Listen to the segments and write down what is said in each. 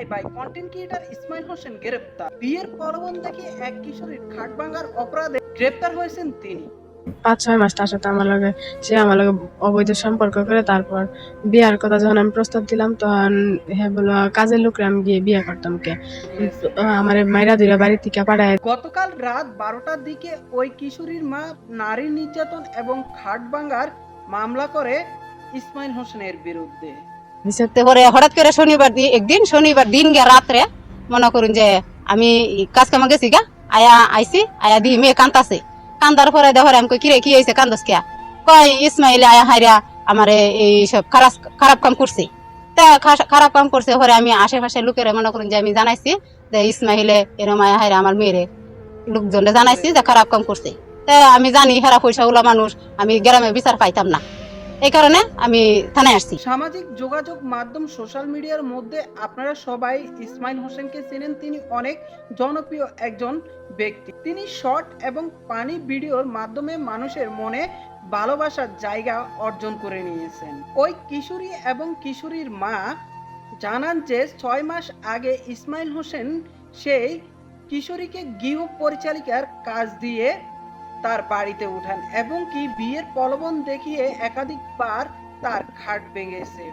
ভাই ভাই content creator Ismail Hossain গ্রেপ্তার। বিয়ের প্রলোভন দেখে এক কিশোরীর খাট ভাঙার অপরাধে গ্রেপ্তার হয়েছেন তিনি। পাঁচ ছয় মাস তার সাথে আমার লগে সে আমার লগে অবৈধ সম্পর্ক করে তারপর বিয়ার কথা যখন আমি প্রস্তাব দিলাম তখন হ্যাঁ বলল কাজের লোকরে আমি গিয়ে বিয়ে করতাম কে? আমার মাইরা দিলে বাড়ি থেকে পাঠায় গতকাল রাত বারোটার দিকে ওই কিশোরীর মা নারী নির্যাতন এবং খাট ভাঙার মামলা করে ইসমাইল হোসেনের বিরুদ্ধে। পরে হঠাৎ করে শনিবার দিন একদিন শনিবার দিন গিয়া রাত্রে মনে করুন যে আমি কাজ কামা গেছি গা, আয়া আইছি, আয়া দি মেয়ে কান্দাছে। কান্দার পরে দেখো আমি কিরে, কি হয়েছে কান্দস কিয়া? কয়, ইসমাইল, আয়া হাইরা আমারে এই সব খারাপ খারাপ কাম করছে। তা খারাপ কাম করছে পরে আমি আশেপাশে লোকের মনে করুন যে আমি জানাইছি যে, ইসমাইলে এরম আয়া হাইরা আমার মেয়েরে লোকজনে জানাইছি যে খারাপ কাম করছে। তা আমি জানি হেরা পয়সা গুলা মানুষ, আমি গ্রামে বিচার পাইতাম না। এই কারণে আমি থানায় আসছি। সামাজিক যোগাযোগ মাধ্যম সোশ্যাল মিডিয়ার মধ্যে আপনারা সবাই ইসমাইল হোসেনকে চেনেন। তিনি অনেক জনপ্রিয় একজন ব্যক্তি। তিনি শর্ট এবং পানি ভিডিওর মাধ্যমে মানুষের মনে ভালোবাসার জায়গা অর্জন করে নিয়েছেন। ওই কিশোরী এবং কিশোরীর মা জানান যে, ছয় মাস আগে ইসমাইল হোসেন সেই কিশোরীকে গৃহ পরিচালিকার কাজ দিয়ে তার বাড়িতে উঠান এবং কি বিয়ের প্রলোভন দেখিয়ে একাধিকবার তার খাট ভেঙেছে।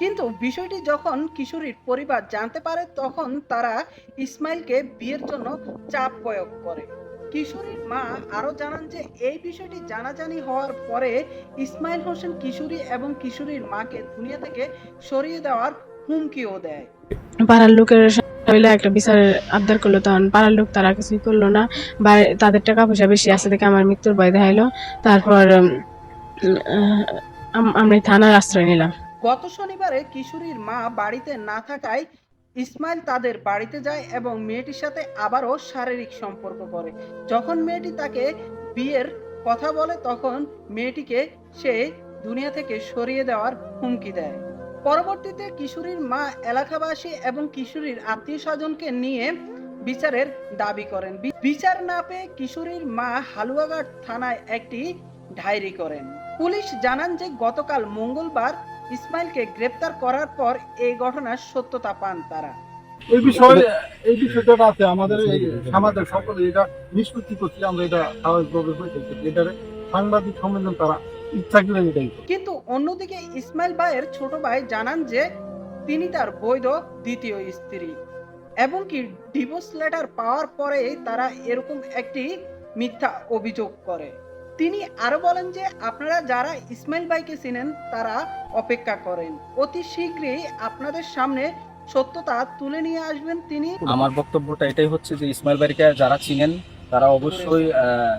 কিন্তু বিষয়টি যখন কিশোরীর পরিবার জানতে পারে, তখন তারা ইসমাইলকে বিয়ের জন্য চাপ প্রয়োগ করে। কিশোরীর মা আরও জানান যে, এই বিষয়টি জানাজানি হওয়ার পরে ইসমাইল হোসেন কিশোরী এবং কিশোরীর মাকে দুনিয়া থেকে সরিয়ে দেওয়ার হুমকিও দেয়। পাড়ার লোকের মিলে একটা বিচারের আবদার করল, তখন পাড়ার লোক তারা কিছুই করল না। তাদের টাকা পয়সা বেশি আছে দেখে আমার মৃত্যুর ভয় দেখাইলো। তারপর আমরা থানার আশ্রয় নিলাম। গত শনিবারে কিশোরীর মা বাড়িতে না থাকায় ইসমাইল তাদের বাড়িতে যায় এবং মেয়েটির সাথে আবারও শারীরিক সম্পর্ক করে। যখন মেয়েটি তাকে বিয়ের কথা বলে, তখন মেয়েটিকে সে দুনিয়া থেকে সরিয়ে দেওয়ার হুমকি দেয়। পরবর্তীতে কিশোরীর মা, এলাকাবাসী এবং কিশোরীর আত্মীয় স্বজনকে নিয়ে বিচারের দাবি করেন। বিচার না পেয়ে কিশোরীর মা হালুয়াঘাট থানায় একটি ডায়েরি করেন। পুলিশ জানান যে গতকাল মঙ্গলবার ইসমাইলকে গ্রেপ্তার করার পর এই ঘটনার সত্যতা পান তারা। এই বিষয়ে, এই বিষয়টা আছে, আমাদের এই সমাজের সকলে এটা নিষ্পত্তি করছি আমরা এটা স্বাভাবিকভাবে হয়েছে। এটার সাংবাদিক সম্মেলন তারা ইচ্ছা করে এটাই কিন্তু অন্যদিকে ইসমাইল ভাইয়ের ছোট ভাই জানান যে তিনি তার বৈধ দ্বিতীয় স্ত্রী। এবং কি ডিভোর্স লেটার পাওয়ার পরে তারা এরকম একটি মিথ্যা অভিযোগ করে। তিনি আরও বলেন যে আপনারা যারা ইসমাইল ভাইকে চিনেন তারা অপেক্ষা করেন। অতি শীঘ্রই আপনাদের সামনে সত্যতা তুলে নিয়ে আসবেন তিনি। আমার বক্তব্যটা এটাই হচ্ছে যে ইসমাইল বাড়িকে যারা চিনেন তারা অবশ্যই আহ,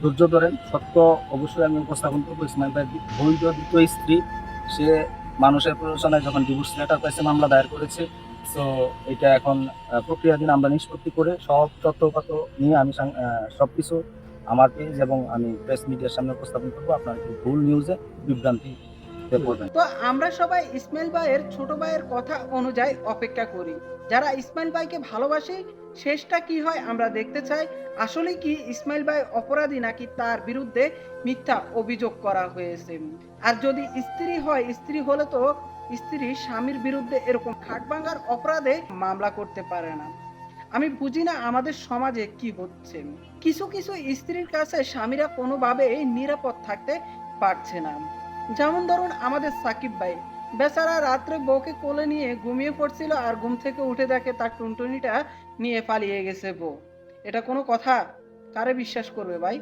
ধৈর্য ধরেন, সত্য অবশ্যই আমি উপস্থাপন করব। ইসমাইল ভাই দ্বিতীয় স্ত্রী, সে মানুষের প্ররোচনায় যখন ডিভোর্স লেটার পাইছে, মামলা দায়ের করেছে। তো এটা এখন প্রক্রিয়াধীন আমরা নিষ্পত্তি করে সব তথ্যপাত নিয়ে আমি সব কিছু আমার পেজ এবং আমি প্রেস মিডিয়ার সামনে উপস্থাপন করব। আপনার ভুল নিউজে বিভ্রান্তি তো আমরা সবাই ইসমাইল ভাইয়ের ছোট ভাইয়ের কথা অনুযায়ী অপেক্ষা করি। যারা ইসমাইল ভাইকে ভালোবাসি শেষটা কি হয় আমরা দেখতে চাই। আসলে কি ইসমাইল ভাই অপরাধী নাকি তার বিরুদ্ধে মিথ্যা অভিযোগ করা হয়েছে? আর যদি স্ত্রী হয়, স্ত্রী হলে তো স্ত্রী স্বামীর বিরুদ্ধে এরকম খাট ভাঙার অপরাধে মামলা করতে পারে না। আমি বুঝি না আমাদের সমাজে কি হচ্ছে। কিছু কিছু স্ত্রীর কাছে স্বামীরা কোনোভাবে নিরাপদ থাকতে পারছে না। যেমন ধরুন আমাদের সাকিব ভাই বেচারা রাত্রে বউকে কোলে নিয়ে ঘুমিয়ে পড়ছিল আর ঘুম থেকে উঠে দেখে তার টুনটুনিটা নিয়ে পালিয়ে গেছে বউ। এটা কোনো কথা? কারে বিশ্বাস করবে ভাই?